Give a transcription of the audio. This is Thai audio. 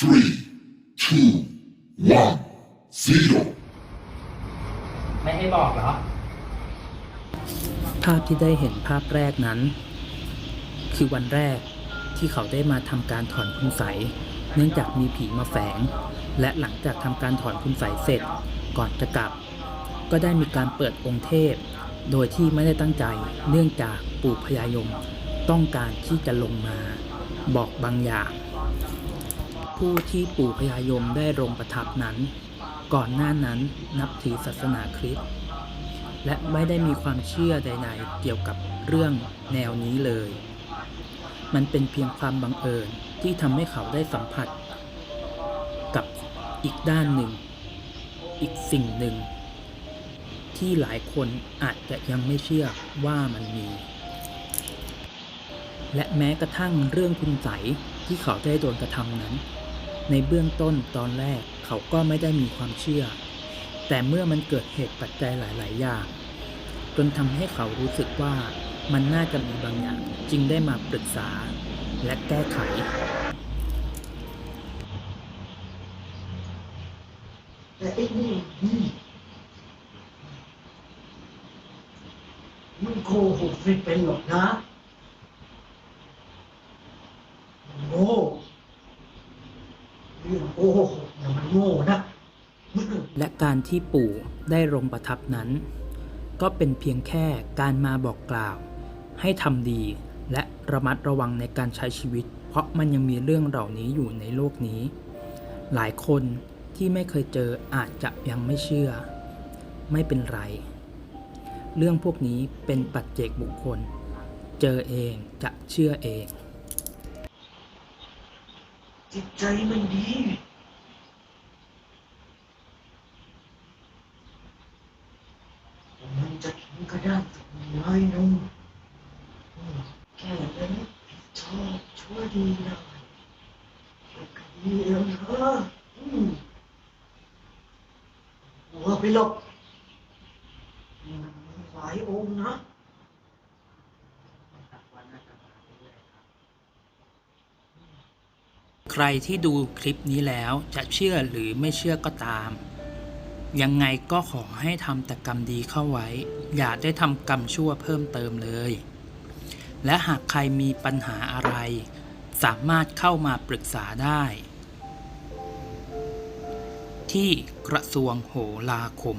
three, two, one, zero. ไม่ให้บอกเหรอ ภาพที่ได้เห็นภาพแรกนั้น คือวันแรกที่เขาได้มาทำการถอนคุณไสยเนื่องจากมีผีมาแฝง และหลังจากทำการถอนคุณไสยเสร็จก่อนจะกลับ ก็ได้มีการเปิดองค์เทพ โดยที่ไม่ได้ตั้งใจเนื่องจากปู่พญายม ต้องการที่จะลงมา บอกบางอย่าง ผู้ที่ปู่พญายมได้ลงประทับนั้น ก่อนหน้านั้นนับถือศาสนาคริสต์และไม่ได้มีความเชื่อใดๆ เกี่ยวกับเรื่องแนวนี้เลย มันเป็นเพียงความบังเอิญที่ทำให้เขาได้สัมผัส กับอีกด้านหนึ่ง อีกสิ่งหนึ่ง ที่หลายคนอาจจะยังไม่เชื่อว่ามันมี และแม้กระทั่งเรื่องคุณใสยที่เขาได้โดนกระทำนั้น ในเบื้องต้นตอนแรกเขาก็ไม่ได้มีความเชื่อ แต่เมื่อมันเกิดเหตุปัจจัยหลาย ๆ อย่าง จนทำให้เขารู้สึกว่ามันน่าจะมีบางอย่างจึงได้มาปรึกษาและแก้ไขแต่ไอ้นี่อืมมันโกหกไม่เป็นหรอกนะโง่ เรื่องโกหกเนี่ยมันโง่นะและการที่ปู่ได้ลงประทับนั้น ก็เป็นเพียงแค่การมาบอกกล่าว ให้ทำดีและระมัดระวังในการใช้ชีวิต เพราะมันยังมีเรื่องเหล่านี้อยู่ในโลกนี้ หลายคนที่ไม่เคยเจออาจจะยังไม่เชื่อ ไม่เป็นไร เรื่องพวกนี้เป็นปัจเจกบุคคล เจอเองจะเชื่อเอง จิตใจมันดี มันจะถึงกระด้างสักน้อยนุ่มแค่นั้นผิดชอบชั่วดีได้ก็ดีแล้วนะอืมหัวไปหลบมันหลายองค์นะ ใครที่ดูคลิปนี้แล้วจะเชื่อหรือไม่เชื่อก็ตาม ยังไงก็ขอให้ทำแต่กรรมดีเข้าไว้ อย่าได้ทำกรรมชั่วเพิ่มเติมเลย และหากใครมีปัญหาอะไร สามารถเข้ามาปรึกษาได้ ที่กระทรวงโหราคม